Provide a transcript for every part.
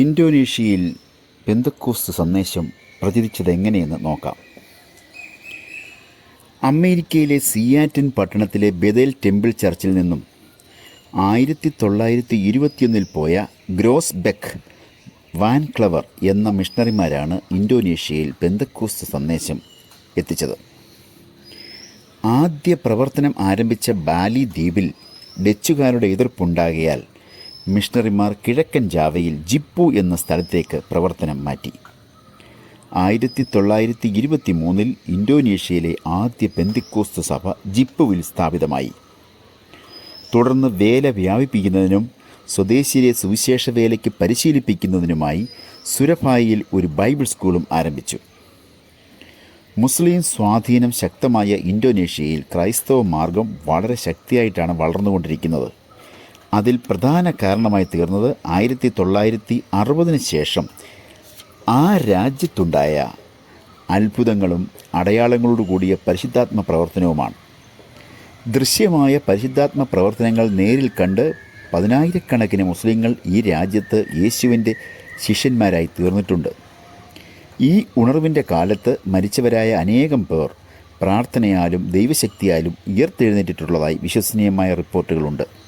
ഇന്തോനേഷ്യയിൽ പെന്തക്കോസ്ത് സന്ദേശം പ്രചരിച്ചത് എങ്ങനെയെന്ന് നോക്കാം. അമേരിക്കയിലെ സിയാറ്റിൻ പട്ടണത്തിലെ ബദേൽ ടെമ്പിൾ ചർച്ചിൽ നിന്നും ആയിരത്തി തൊള്ളായിരത്തി ഇരുപത്തിയൊന്നിൽ പോയ ഗ്രോസ് ബെക്ക് വാൻ ക്ലവർ എന്ന മിഷണറിമാരാണ് ഇന്തോനേഷ്യയിൽ പെന്തക്കോസ്ത് സന്ദേശം എത്തിച്ചത്. ആദ്യ പ്രവർത്തനം ആരംഭിച്ച ബാലി ദ്വീപിൽ ഡച്ചുകാരുടെ എതിർപ്പുണ്ടാകിയാൽ മിഷണറിമാർ കിഴക്കൻ ജാവയിൽ ജിപ്പു എന്ന സ്ഥലത്തേക്ക് പ്രവർത്തനം മാറ്റി. ആയിരത്തി തൊള്ളായിരത്തി ഇരുപത്തി മൂന്നിൽ ഇന്തോനേഷ്യയിലെ ആദ്യ പെന്തിക്കോസ്ത് സഭ ജിപ്പുവിൽ സ്ഥാപിതമായി. തുടർന്ന് വേല വ്യാപിപ്പിക്കുന്നതിനും സ്വദേശിയിലെ സുവിശേഷ വേലയ്ക്ക് പരിശീലിപ്പിക്കുന്നതിനുമായി സുരഭായിൽ ഒരു ബൈബിൾ സ്കൂളും ആരംഭിച്ചു. മുസ്ലിം സ്വാധീനം ശക്തമായ ഇന്തോനേഷ്യയിൽ ക്രൈസ്തവ മാർഗം വളരെ ശക്തിയായിട്ടാണ് വളർന്നുകൊണ്ടിരിക്കുന്നത്. അതിൽ പ്രധാന കാരണമായി തീർന്നത് ആയിരത്തി തൊള്ളായിരത്തി അറുപതിന് ശേഷം ആ രാജ്യത്തുണ്ടായ അത്ഭുതങ്ങളും അടയാളങ്ങളോട് കൂടിയ പരിശുദ്ധാത്മ പ്രവർത്തനവുമാണ്. ദൃശ്യമായ പരിശുദ്ധാത്മ പ്രവർത്തനങ്ങൾ നേരിൽ കണ്ട് പതിനായിരക്കണക്കിന് മുസ്ലിങ്ങൾ ഈ രാജ്യത്ത് യേശുവിന്റെ ശിഷ്യന്മാരായി തീർന്നിട്ടുണ്ട്. ഈ ഉണർവിന്റെ കാലത്ത് മരിച്ചവരായ അനേകം പേർ പ്രാർത്ഥനയാലും ദൈവശക്തിയാലും ഉയർത്തെഴുന്നേറ്റിട്ടുള്ളതായി വിശ്വസനീയമായ റിപ്പോർട്ടുകളുണ്ട്.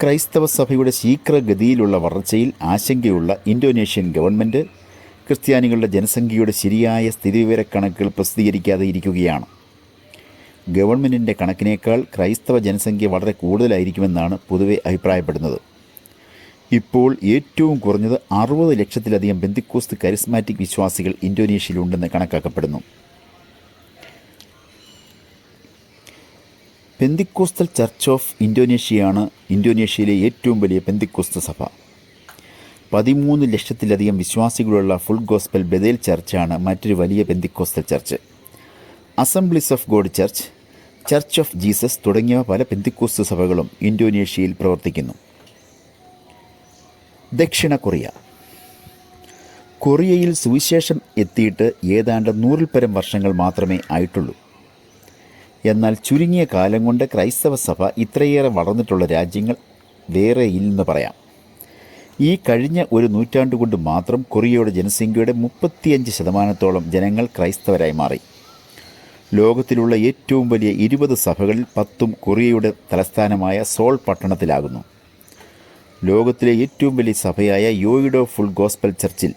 ക്രൈസ്തവ സഭയുടെ ശീഘ്രഗതിയിലുള്ള വളർച്ചയിൽ ആശങ്കയുള്ള ഇന്തോനേഷ്യൻ ഗവൺമെന്റ് ക്രിസ്ത്യാനികളുടെ ജനസംഖ്യയുടെ ശരിയായ സ്ഥിതിവിവരക്കണക്കുകൾ പ്രസിദ്ധീകരിക്കാതെ ഇരിക്കുകയാണ്. ഗവൺമെന്റിന്റെ കണക്കിനേക്കാൾ ക്രൈസ്തവ ജനസംഖ്യ വളരെ കൂടുതലായിരിക്കുമെന്നാണ് പൊതുവെ അഭിപ്രായപ്പെടുന്നത്. ഇപ്പോൾ ഏറ്റവും കുറഞ്ഞത് അറുപത് ലക്ഷത്തിലധികം ബന്ദിക്കോസ്ത് കരിസ്മാറ്റിക് വിശ്വാസികൾ ഇന്തോനേഷ്യയിലുണ്ടെന്ന് കണക്കാക്കപ്പെടുന്നു. പെന്തിക്കോസ്തൽ ചർച്ച് ഓഫ് ഇന്തോനേഷ്യയാണ് ഇന്തോനേഷ്യയിലെ ഏറ്റവും വലിയ പെന്തിക്കോസ്ത സഭ. പതിമൂന്ന് ലക്ഷത്തിലധികം വിശ്വാസികളുള്ള ഫുൾ ഗോസ്പൽ ബദേൽ ചർച്ചാണ് മറ്റൊരു വലിയ pentecostal church. Assemblies of God church church of Jesus തുടങ്ങിയ പല പെന്തിക്കോസ്ത സഭകളും ഇന്തോനേഷ്യയിൽ പ്രവർത്തിക്കുന്നു. ദക്ഷിണ കൊറിയ. കൊറിയയിൽ സുവിശേഷം എത്തിയിട്ട് ഏതാണ്ട് നൂറിൽ പരം വർഷങ്ങൾ മാത്രമേ ആയിട്ടുള്ളൂ. എന്നാൽ ചുരുങ്ങിയ കാലം കൊണ്ട് ക്രൈസ്തവ സഭ ഇത്രയേറെ വളർന്നിട്ടുള്ള രാജ്യങ്ങൾ വേറെ ഇല്ലെന്ന് പറയാം. ഈ കഴിഞ്ഞ ഒരു നൂറ്റാണ്ട് കൊണ്ട് മാത്രം കൊറിയയുടെ ജനസംഖ്യയുടെ മുപ്പത്തിയഞ്ച് ശതമാനത്തോളം ജനങ്ങൾ ക്രൈസ്തവരായി മാറി. ലോകത്തിലുള്ള ഏറ്റവും വലിയ ഇരുപത് സഭകളിൽ പത്തും കൊറിയയുടെ തലസ്ഥാനമായ സോൾ പട്ടണത്തിലാകുന്നു. ലോകത്തിലെ ഏറ്റവും വലിയ സഭയായ യോയിഡോ ഫുൾ ഗോസ്പൽ ചർച്ചിൽ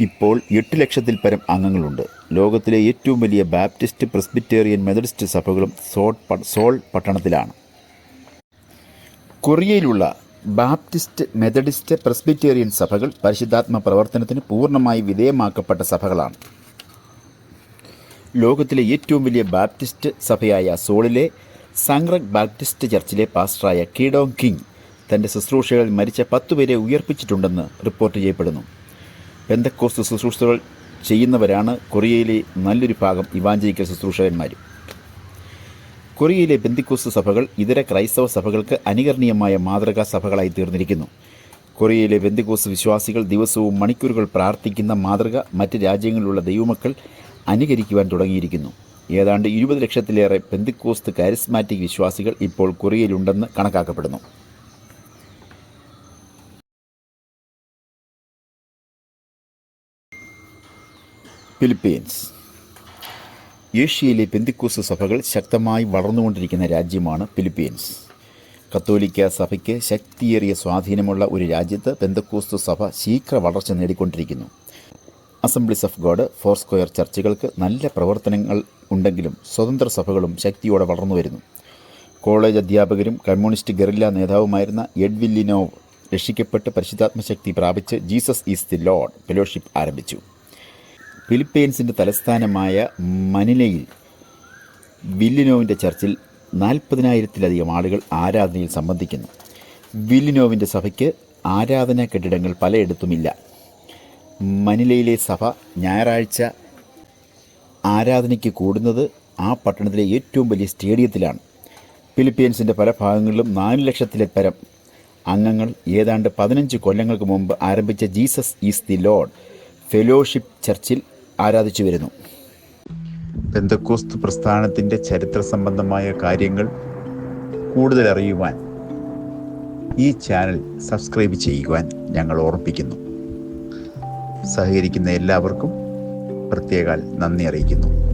ഇപ്പോൾ എട്ട് ലക്ഷത്തിൽ പരം അംഗങ്ങളുണ്ട്. ലോകത്തിലെ ഏറ്റവും വലിയ ബാപ്റ്റിസ്റ്റ് പ്രസ്ബിറ്റേറിയൻ മെതഡിസ്റ്റ് സഭകളും സോൾ സോൾ പട്ടണത്തിലാണ്. കൊറിയയിലുള്ള ബാപ്റ്റിസ്റ്റ് മെതഡിസ്റ്റ് പ്രസ്ബിറ്റേറിയൻ സഭകൾ പരിശുദ്ധാത്മ പ്രവർത്തനത്തിന് പൂർണമായി വിധേയമാക്കപ്പെട്ട സഭകളാണ്. ലോകത്തിലെ ഏറ്റവും വലിയ ബാപ്റ്റിസ്റ്റ് സഭയായ സോളിലെ സാങ്റക് ബാപ്റ്റിസ്റ്റ് ചർച്ചിലെ പാസ്റ്ററായ കീഡോങ് കിങ് തന്റെ ശുശ്രൂഷകളിൽ മരിച്ച പത്തുപേരെ ഉയർപ്പിച്ചിട്ടുണ്ടെന്ന് റിപ്പോർട്ട് ചെയ്യപ്പെടുന്നു. പെന്തക്കോസ്ത് ശുശ്രൂഷകൾ ചെയ്യുന്നവരാണ് കൊറിയയിലെ നല്ലൊരു ഭാഗം ഇവാഞ്ചലിക്കൽ ശുശ്രൂഷകന്മാർ കൊറിയയിലെ ബന്ദിക്കോസ് സഭകൾ ഇതര ക്രൈസ്തവ സഭകൾക്ക് അനുകരണീയമായ മാതൃകാ സഭകളായി തീർന്നിരിക്കുന്നു. കൊറിയയിലെ ബന്ദിക്കോസ് വിശ്വാസികൾ ദിവസവും മണിക്കൂറുകൾ പ്രാർത്ഥിക്കുന്ന മാതൃക മറ്റ് രാജ്യങ്ങളിലുള്ള ദൈവമക്കൾ അനുകരിക്കുവാൻ തുടങ്ങിയിരിക്കുന്നു. ഏതാണ്ട് ഇരുപത് ലക്ഷത്തിലേറെ പെന്തിക്കോസ്ത് കാരിസ്മാറ്റിക് വിശ്വാസികൾ ഇപ്പോൾ കൊറിയയിലുണ്ടെന്ന് കണക്കാക്കപ്പെടുന്നു. ഫിലിപ്പീൻസ്. ഏഷ്യയിലെ പെന്തിക്കൂസ് സഭകൾ ശക്തമായി വളർന്നുകൊണ്ടിരിക്കുന്ന രാജ്യമാണ് ഫിലിപ്പീൻസ്. കത്തോലിക്ക സഭയ്ക്ക് ശക്തിയേറിയ സ്വാധീനമുള്ള ഒരു രാജ്യത്ത് പെന്തക്കൂസ്തു സഭ ശീഘ്ര വളർച്ച നേടിക്കൊണ്ടിരിക്കുന്നു. Assemblies of God Foursquare ചർച്ചുകൾക്ക് നല്ല പ്രവർത്തനങ്ങൾ ഉണ്ടെങ്കിലും സ്വതന്ത്ര സഭകളും ശക്തിയോടെ വളർന്നു വരുന്നു. കോളേജ് അധ്യാപകരും കമ്മ്യൂണിസ്റ്റ് ഗറില്ല നേതാവുമായിരുന്ന എഡ്വില്ലിനോവ് രക്ഷിക്കപ്പെട്ട് പരിശുദ്ധാത്മശക്തി പ്രാപിച്ച് Jesus is the Lord fellowship ആരംഭിച്ചു. ഫിലിപ്പീൻസിന്റെ തലസ്ഥാനമായ മനിലയിൽ വില്ലിനോവിന്റെ ചർച്ചിൽ നാൽപ്പതിനായിരത്തിലധികം ആളുകൾ ആരാധനയിൽ സംബന്ധിക്കുന്നു. വില്ലിനോവിന്റെ സഭയ്ക്ക് ആരാധനാ കെട്ടിടങ്ങൾ പലയിടത്തുമില്ല. മനിലയിലെ സഭ ഞായറാഴ്ച ആരാധനയ്ക്ക് കൂടുന്നത് ആ പട്ടണത്തിലെ ഏറ്റവും വലിയ സ്റ്റേഡിയത്തിലാണ്. ഫിലിപ്പീൻസിന്റെ പല ഭാഗങ്ങളിലും നാല് ലക്ഷത്തിലെ പരം. അംഗങ്ങൾ ഏതാണ്ട് പതിനഞ്ച് കൊല്ലങ്ങൾക്ക് മുമ്പ് ആരംഭിച്ച Jesus is the Lord fellowship ചർച്ചിൽ ആരാധിച്ചു വരുന്നു. പെന്തക്കോസ്ത് പ്രസ്ഥാനത്തിന്റെ ചരിത്ര സംബന്ധമായ കാര്യങ്ങൾ കൂടുതൽ അറിയുവാൻ ഈ ചാനൽ സബ്സ്ക്രൈബ് ചെയ്യുവാൻ ഞങ്ങൾ ഓർപ്പിക്കുന്നു സഹകരിക്കുന്ന എല്ലാവർക്കും പ്രത്യേക നന്ദി അറിയിക്കുന്നു.